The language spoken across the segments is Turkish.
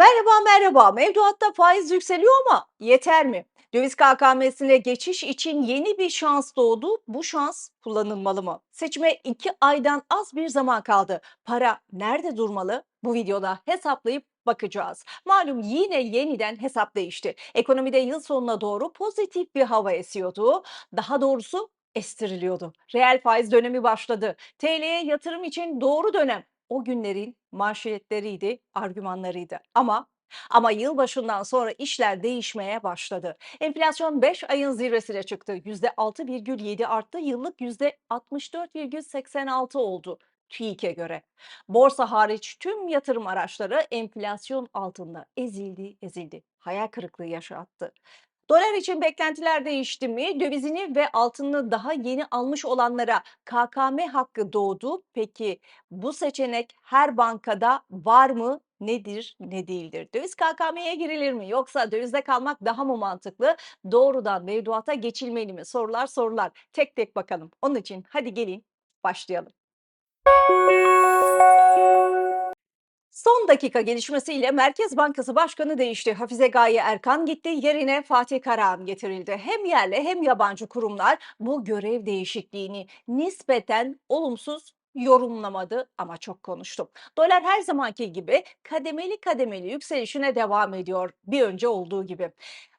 Merhaba, merhaba. Mevduatta faiz yükseliyor ama yeter mi? Döviz KKM'sine geçiş için yeni bir şans doğdu. Bu şans kullanılmalı mı? Seçime iki aydan az bir zaman kaldı. Para nerede durmalı? Bu videoda hesaplayıp bakacağız. Malum yine yeniden hesap değişti. Ekonomide yıl sonuna doğru pozitif bir hava esiyordu. Daha doğrusu estiriliyordu. Reel faiz dönemi başladı. TL'ye yatırım için doğru dönem. O günlerin manşetleriydi, argümanlarıydı. Ama ama yılbaşından sonra işler değişmeye başladı. Enflasyon 5 ayın zirvesine çıktı. %6,7 arttı. Yıllık %64,86 oldu TÜİK'e göre. Borsa hariç tüm yatırım araçları enflasyon altında ezildi, ezildi. Hayal kırıklığı yaşattı. Dolar için beklentiler değişti mi? Dövizini ve altını daha yeni almış olanlara KKM hakkı doğdu. Peki bu seçenek her bankada var mı? Nedir, ne değildir? Döviz KKM'ye girilir mi? Yoksa dövizde kalmak daha mı mantıklı? Doğrudan mevduata geçilmeli mi? Sorular sorular. Tek tek bakalım. Onun için hadi gelin başlayalım. Son dakika gelişmesiyle Merkez Bankası Başkanı değişti. Hafize Gaye Erkan gitti, yerine Fatih Karahan getirildi. Hem yerli hem yabancı kurumlar bu görev değişikliğini nispeten olumsuz yorumlamadı ama çok konuştum. Dolar her zamanki gibi kademeli kademeli yükselişine devam ediyor bir önce olduğu gibi.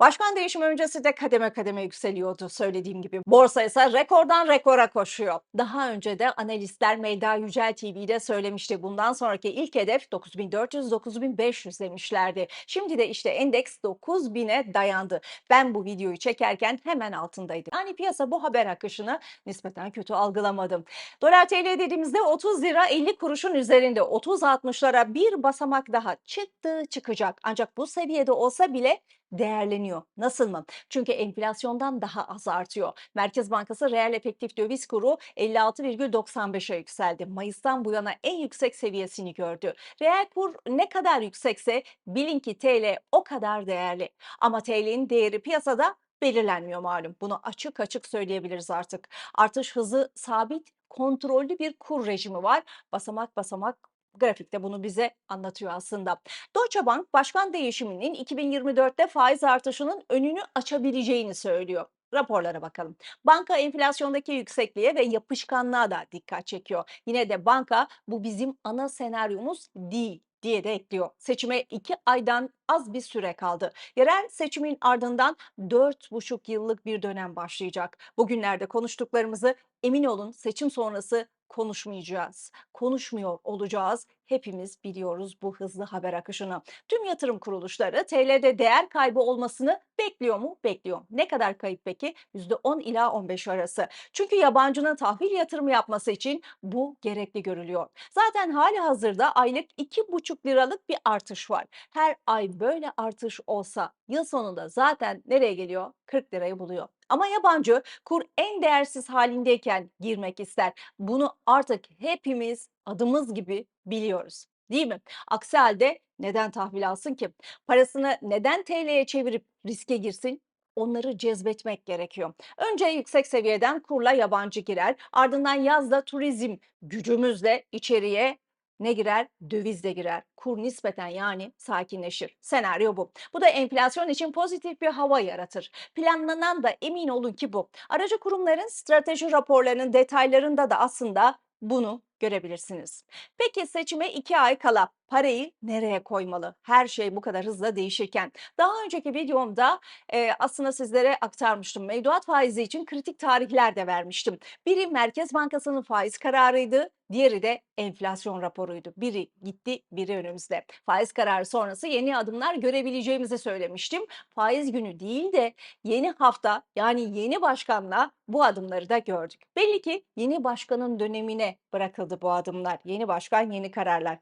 Başkan değişimi öncesi de kademe kademe yükseliyordu söylediğim gibi. Borsa ise rekordan rekora koşuyor. Daha önce de analistler Meyda Yücel TV'de söylemişti. Bundan sonraki ilk hedef 9400-9500 demişlerdi. Şimdi de işte endeks 9000'e dayandı. Ben bu videoyu çekerken hemen altındaydı. Yani piyasa bu haber akışını nispeten kötü algılamadım. Dolar TL dediğimizde 30 lira 50 kuruşun üzerinde 30-60'lara bir basamak daha çıktı çıkacak. Ancak bu seviyede olsa bile değerleniyor. Nasıl mı? Çünkü enflasyondan daha az artıyor. Merkez Bankası reel efektif döviz kuru 56,95'e yükseldi. Mayıs'tan bu yana en yüksek seviyesini gördü. Reel kur ne kadar yüksekse bilin ki TL o kadar değerli. Ama TL'nin değeri piyasada belirlenmiyor malum. Bunu açık açık söyleyebiliriz artık. Artış hızı sabit, kontrollü bir kur rejimi var. Basamak basamak grafikte bunu bize anlatıyor aslında. Deutsche Bank başkan değişiminin 2024'te faiz artışının önünü açabileceğini söylüyor. Raporlara bakalım. Banka enflasyondaki yüksekliğe ve yapışkanlığa da dikkat çekiyor. Yine de banka bu bizim ana senaryomuz değil diye de ekliyor. Seçime iki aydan az bir süre kaldı. Yerel seçimin ardından dört buçuk yıllık bir dönem başlayacak. Bugünlerde konuştuklarımızı emin olun seçim sonrası konuşmayacağız. Konuşmuyor olacağız. Hepimiz biliyoruz bu hızlı haber akışını. Tüm yatırım kuruluşları TL'de değer kaybı olmasını bekliyor mu? Bekliyor. Ne kadar kayıp peki? %10 ila 15 arası. Çünkü yabancının tahvil yatırımı yapması için bu gerekli görülüyor. Zaten hali hazırda aylık 2,5 liralık bir artış var. Her ay böyle artış olsa yıl sonunda zaten nereye geliyor? 40 lirayı buluyor. Ama yabancı kur en değersiz halindeyken girmek ister. Bunu artık hepimiz adımız gibi biliyoruz. Değil mi? Aksi halde neden tahvil alsın ki? Parasını neden TL'ye çevirip riske girsin? Onları cezbetmek gerekiyor. Önce yüksek seviyeden kurla yabancı girer. Ardından yazda turizm gücümüzle içeriye ne girer? Döviz de girer. Kur nispeten yani sakinleşir. Senaryo bu. Bu da enflasyon için pozitif bir hava yaratır. Planlanan da emin olun ki bu. Aracı kurumların strateji raporlarının detaylarında da aslında bunu görebilirsiniz. Peki seçime iki ay kala parayı nereye koymalı? Her şey bu kadar hızla değişirken. Daha önceki videomda e, aslında sizlere aktarmıştım. Mevduat faizi için kritik tarihler de vermiştim. Biri Merkez Bankası'nın faiz kararıydı. Diğeri de enflasyon raporuydu. Biri gitti, biri önümüzde. Faiz kararı sonrası yeni adımlar görebileceğimizi söylemiştim. Faiz günü değil de yeni hafta yani yeni başkanla bu adımları da gördük. Belli ki yeni başkanın dönemine bırakıldı bu adımlar. Yeni başkan, yeni kararlar.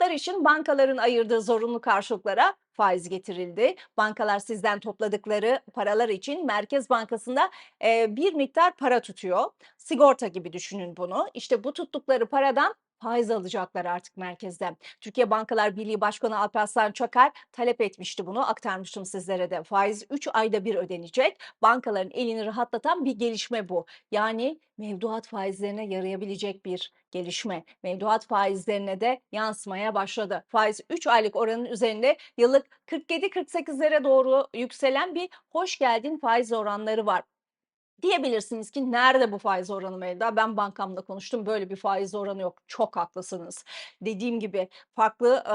Mevduatlar için bankaların ayırdığı zorunlu karşılıklara faiz getirildi. Bankalar sizden topladıkları paralar için Merkez Bankası'nda e, bir miktar para tutuyor. Sigorta gibi düşünün bunu. İşte bu tuttukları paradan faiz alacaklar artık merkezden. Türkiye Bankalar Birliği Başkanı Alparslan Çakar talep etmişti bunu. Aktarmıştım sizlere de. Faiz 3 ayda bir ödenecek. Bankaların elini rahatlatan bir gelişme bu. Yani mevduat faizlerine yarayabilecek bir gelişme. Mevduat faizlerine de yansımaya başladı. Faiz 3 aylık oranın üzerinde yıllık 47-48'lere doğru yükselen bir hoş geldin faiz oranları var. Diyebilirsiniz ki nerede bu faiz oranı Melda? Ben bankamla konuştum. Böyle bir faiz oranı yok. Çok haklısınız. Dediğim gibi farklı e,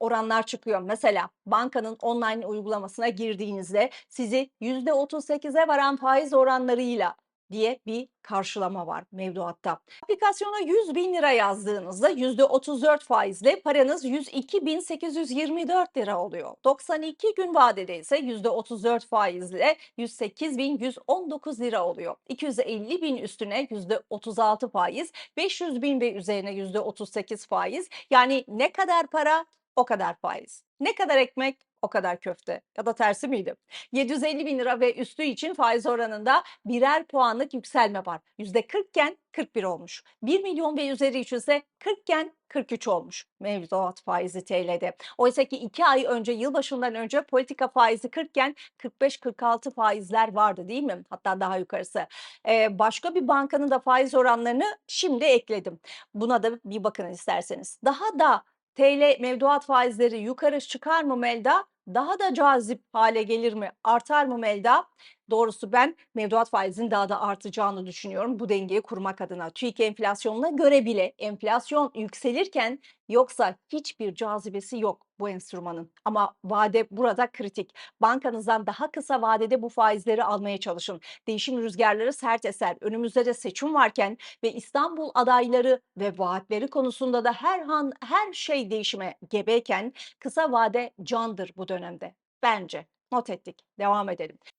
oranlar çıkıyor. Mesela bankanın online uygulamasına girdiğinizde sizi %38'e varan faiz oranlarıyla diye bir karşılama var mevduatta. Aplikasyona 100 bin lira yazdığınızda %34 faizle paranız 102.824 lira oluyor. 92 gün vadede ise %34 faizle 108.119 lira oluyor. 250 bin üstüne %36 faiz, 500 bin ve üzerine %38 faiz. Yani ne kadar para o kadar faiz. Ne kadar ekmek o kadar köfte ya da tersi miydi? 750 bin lira ve üstü için faiz oranında birer puanlık yükselme var. %40 iken 41 olmuş. 1 milyon ve üzeri için ise 40 iken 43 olmuş mevduat faizi TL'de. Oysa ki 2 ay önce yılbaşından önce politika faizi 40 iken 45-46 faizler vardı değil mi? Hatta daha yukarısı. Ee, başka bir bankanın da faiz oranlarını şimdi ekledim. Buna da bir bakın isterseniz. Daha da TL mevduat faizleri yukarı çıkar mı Melda? Daha da cazip hale gelir mi? Artar mı Melda? Doğrusu ben mevduat faizinin daha da artacağını düşünüyorum bu dengeyi kurmak adına. TÜİK enflasyonuna göre bile enflasyon yükselirken yoksa hiçbir cazibesi yok bu enstrümanın. Ama vade burada kritik. Bankanızdan daha kısa vadede bu faizleri almaya çalışın. Değişim rüzgarları sert eser. Önümüzde de seçim varken ve İstanbul adayları ve vaatleri konusunda da her an her şey değişime gebeyken kısa vade candır bu dönemde. Bence. Not ettik. Devam edelim.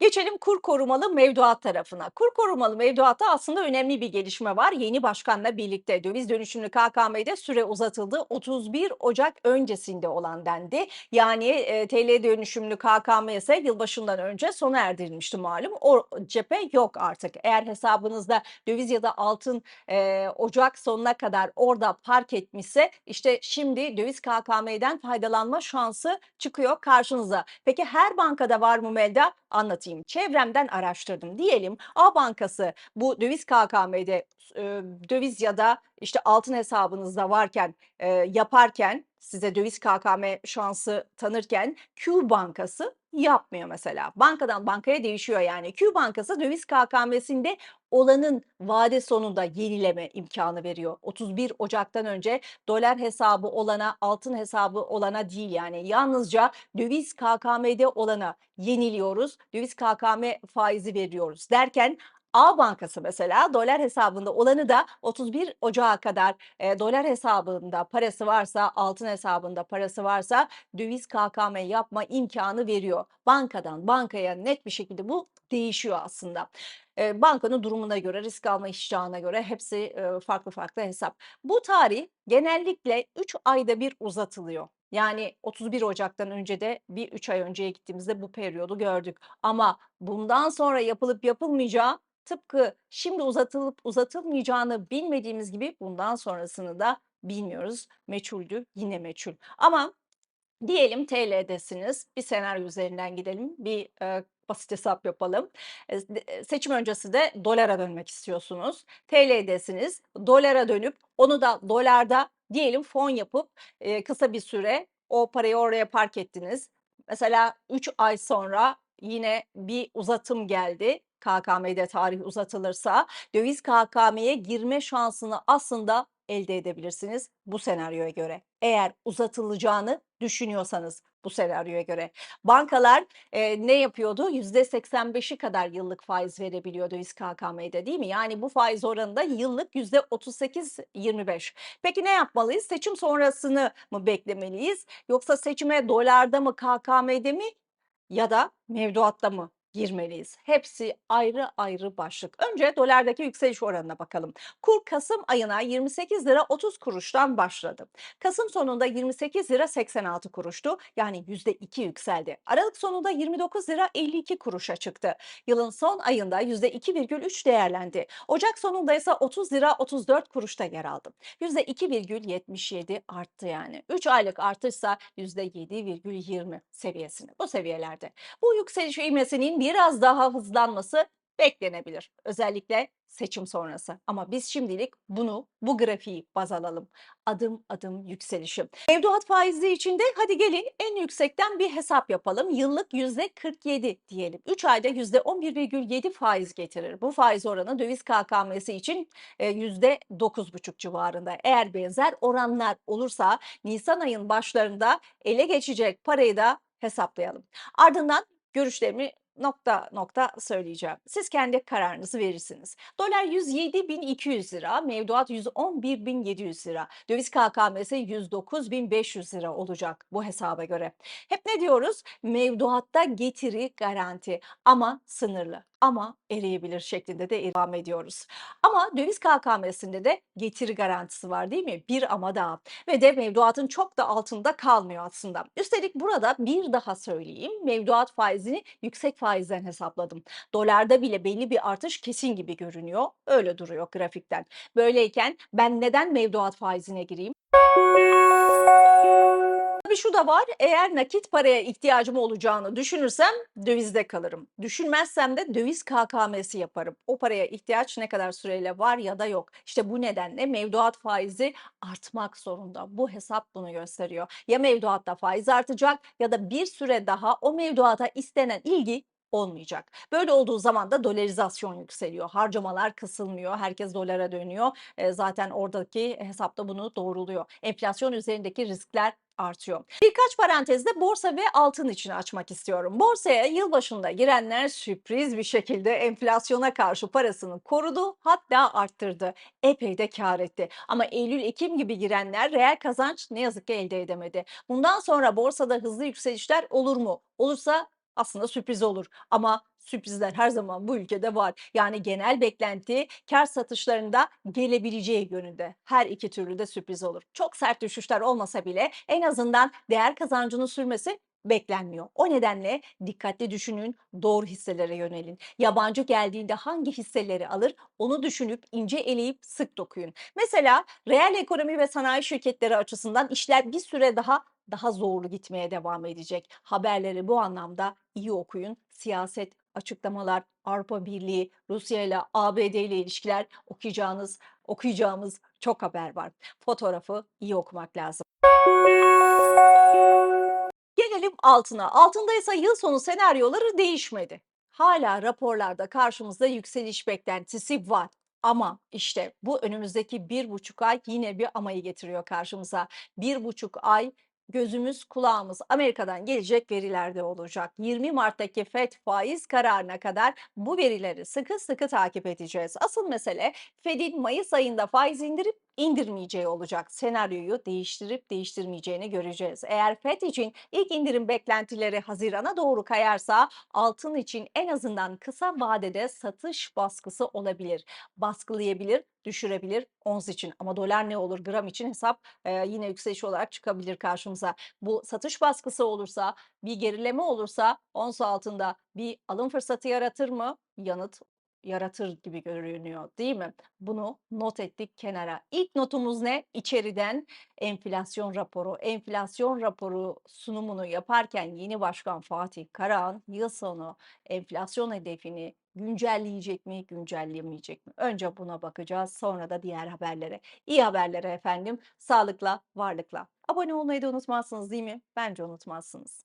Geçelim kur korumalı mevduat tarafına. Kur korumalı mevduatta aslında önemli bir gelişme var. Yeni başkanla birlikte döviz dönüşümlü KKM'de süre uzatıldı. 31 Ocak öncesinde olan dendi. Yani e, TL dönüşümlü KKM ise yılbaşından önce sona erdirilmişti malum. O cephe yok artık. Eğer hesabınızda döviz ya da altın e, Ocak sonuna kadar orada park etmişse işte şimdi döviz KKM'den faydalanma şansı çıkıyor karşınıza. Peki her bankada var mı Melda? Anlatayım. Çevremden araştırdım. Diyelim A Bankası bu döviz KKM'de döviz ya da işte altın hesabınızda varken yaparken size döviz KKM şansı tanırken Q Bankası yapmıyor mesela. Bankadan bankaya değişiyor yani. Q Bankası döviz KKM'sinde olanın vade sonunda yenileme imkanı veriyor. 31 Ocak'tan önce dolar hesabı olana, altın hesabı olana değil yani yalnızca döviz KKM'de olana yeniliyoruz. Döviz KKM faizi veriyoruz derken A Bankası mesela dolar hesabında olanı da 31 Ocağı kadar e, dolar hesabında parası varsa, altın hesabında parası varsa döviz KKM yapma imkanı veriyor. Bankadan bankaya net bir şekilde bu değişiyor aslında. E, bankanın durumuna göre, risk alma iştahına göre hepsi e, farklı farklı hesap. Bu tarih genellikle 3 ayda bir uzatılıyor. Yani 31 Ocak'tan önce de bir 3 ay önceye gittiğimizde bu periyodu gördük. Ama bundan sonra yapılıp yapılmayacağı tıpkı şimdi uzatılıp uzatılmayacağını bilmediğimiz gibi bundan sonrasını da bilmiyoruz. Meçhuldü, yine meçhul. Ama diyelim TL'desiniz. Bir senaryo üzerinden gidelim. Bir e, basit hesap yapalım. Seçim öncesi de dolara dönmek istiyorsunuz. TL'desiniz. Dolara dönüp onu da dolarda diyelim fon yapıp e, kısa bir süre o parayı oraya park ettiniz. Mesela 3 ay sonra yine bir uzatım geldi. KKM'de tarih uzatılırsa döviz KKM'ye girme şansını aslında elde edebilirsiniz bu senaryoya göre. Eğer uzatılacağını düşünüyorsanız bu senaryoya göre. Bankalar e, ne yapıyordu? %85'i kadar yıllık faiz verebiliyor döviz KKM'de değil mi? Yani bu faiz oranında yıllık %38-25. Peki ne yapmalıyız? Seçim sonrasını mı beklemeliyiz? Yoksa seçime dolarda mı KKM'de mi ya da mevduatta mı girmeliyiz. Hepsi ayrı ayrı başlık. Önce dolardaki yükseliş oranına bakalım. Kur Kasım ayına 28 lira 30 kuruştan başladı. Kasım sonunda 28 lira 86 kuruştu. Yani %2 yükseldi. Aralık sonunda 29 lira 52 kuruşa çıktı. Yılın son ayında %2,3 değerlendi. Ocak sonunda ise 30 lira 34 kuruşta yer aldı. %2,77 arttı yani. 3 aylık artışsa %7,20 seviyesinde. Bu seviyelerde. Bu yükseliş ivmesinin biraz daha hızlanması beklenebilir. Özellikle seçim sonrası. Ama biz şimdilik bunu, bu grafiği baz alalım. Adım adım yükselişi. Mevduat faizi içinde hadi gelin en yüksekten bir hesap yapalım. Yıllık %47 diyelim. 3 ayda %11,7 faiz getirir. Bu faiz oranı döviz KKM'si için e, %9,5 civarında. Eğer benzer oranlar olursa Nisan ayın başlarında ele geçecek parayı da hesaplayalım. Ardından görüşlerimi nokta nokta söyleyeceğim. Siz kendi kararınızı verirsiniz. Dolar 107.200 lira, mevduat 111.700 lira, döviz KKM'si 109.500 lira olacak bu hesaba göre. Hep ne diyoruz? Mevduatta getiri garanti ama sınırlı ama eriyebilir şeklinde de devam ediyoruz. Ama döviz KKM'sinde de getiri garantisi var değil mi? Bir ama daha ve de mevduatın çok da altında kalmıyor aslında. Üstelik burada bir daha söyleyeyim mevduat faizini yüksek faizden hesapladım. Dolarda bile belli bir artış kesin gibi görünüyor. Öyle duruyor grafikten. Böyleyken ben neden mevduat faizine gireyim? Tabii şu da var, eğer nakit paraya ihtiyacım olacağını düşünürsem dövizde kalırım. Düşünmezsem de döviz KKM'si yaparım. O paraya ihtiyaç ne kadar süreyle var ya da yok. İşte bu nedenle mevduat faizi artmak zorunda. Bu hesap bunu gösteriyor. Ya mevduatta faiz artacak ya da bir süre daha o mevduata istenen ilgi olmayacak. Böyle olduğu zaman da dolarizasyon yükseliyor. Harcamalar kısılmıyor. Herkes dolara dönüyor. E, zaten oradaki hesapta bunu doğruluyor. Enflasyon üzerindeki riskler artıyor. Birkaç parantezde borsa ve altın için açmak istiyorum. Borsaya yılbaşında girenler sürpriz bir şekilde enflasyona karşı parasını korudu hatta arttırdı. Epey de kar etti. Ama Eylül-Ekim gibi girenler reel kazanç ne yazık ki elde edemedi. Bundan sonra borsada hızlı yükselişler olur mu? Olursa aslında sürpriz olur ama sürprizler her zaman bu ülkede var. Yani genel beklenti kar satışlarında gelebileceği yönünde. Her iki türlü de sürpriz olur. Çok sert düşüşler olmasa bile en azından değer kazancının sürmesi beklenmiyor. O nedenle dikkatli düşünün, doğru hisselere yönelin. Yabancı geldiğinde hangi hisseleri alır onu düşünüp ince eleyip sık dokuyun. Mesela reel ekonomi ve sanayi şirketleri açısından işler bir süre daha daha zorlu gitmeye devam edecek. Haberleri bu anlamda iyi okuyun. Siyaset, açıklamalar, Avrupa Birliği, Rusya ile ABD ile ilişkiler okuyacağınız, okuyacağımız çok haber var. Fotoğrafı iyi okumak lazım. Gelelim altına. Altında ise yıl sonu senaryoları değişmedi. Hala raporlarda karşımızda yükseliş beklentisi var. Ama işte bu önümüzdeki bir buçuk ay yine bir amayı getiriyor karşımıza. Bir buçuk ay gözümüz kulağımız Amerika'dan gelecek verilerde olacak. 20 Mart'taki FED faiz kararına kadar bu verileri sıkı sıkı takip edeceğiz. Asıl mesele FED'in Mayıs ayında faiz indirip indirmeyeceği olacak. Senaryoyu değiştirip değiştirmeyeceğini göreceğiz. Eğer FED için ilk indirim beklentileri Haziran'a doğru kayarsa altın için en azından kısa vadede satış baskısı olabilir. Baskılayabilir, düşürebilir ons için ama dolar ne olur gram için hesap e, yine yükseliş olarak çıkabilir karşımıza. Bu satış baskısı olursa bir gerileme olursa ons altında bir alım fırsatı yaratır mı? Yanıt yaratır gibi görünüyor değil mi? Bunu not ettik kenara. İlk notumuz ne? İçeriden enflasyon raporu. Enflasyon raporu sunumunu yaparken yeni başkan Fatih Karahan yıl sonu enflasyon hedefini güncelleyecek mi, güncellemeyecek mi? Önce buna bakacağız, sonra da diğer haberlere. İyi haberlere efendim, sağlıkla, varlıkla. Abone olmayı da unutmazsınız değil mi? Bence unutmazsınız.